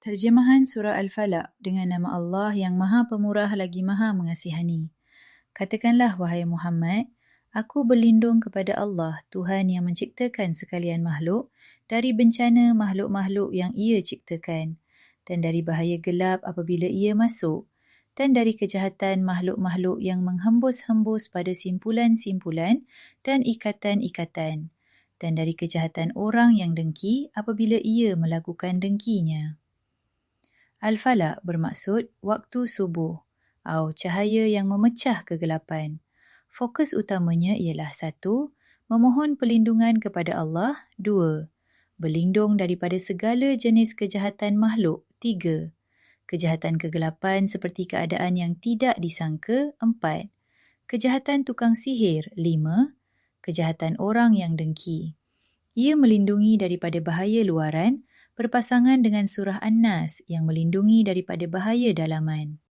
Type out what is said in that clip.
Terjemahan Surah Al-Falaq dengan nama Allah yang Maha Pemurah lagi Maha Mengasihani. Katakanlah, wahai Muhammad, aku berlindung kepada Allah, Tuhan yang menciptakan sekalian makhluk, dari bencana makhluk-makhluk yang ia ciptakan, dan dari bahaya gelap apabila ia masuk, dan dari kejahatan makhluk-makhluk yang menghembus-hembus pada simpulan-simpulan dan ikatan-ikatan, dan dari kejahatan orang yang dengki apabila ia melakukan dengkinya. Al-Falaq bermaksud waktu subuh atau cahaya yang memecah kegelapan. Fokus utamanya ialah satu, memohon perlindungan kepada Allah, dua, berlindung daripada segala jenis kejahatan makhluk, tiga, kejahatan kegelapan seperti keadaan yang tidak disangka, empat, kejahatan tukang sihir, lima, kejahatan orang yang dengki. Ia melindungi daripada bahaya luaran, berpasangan dengan surah An-Nas yang melindungi daripada bahaya dalaman.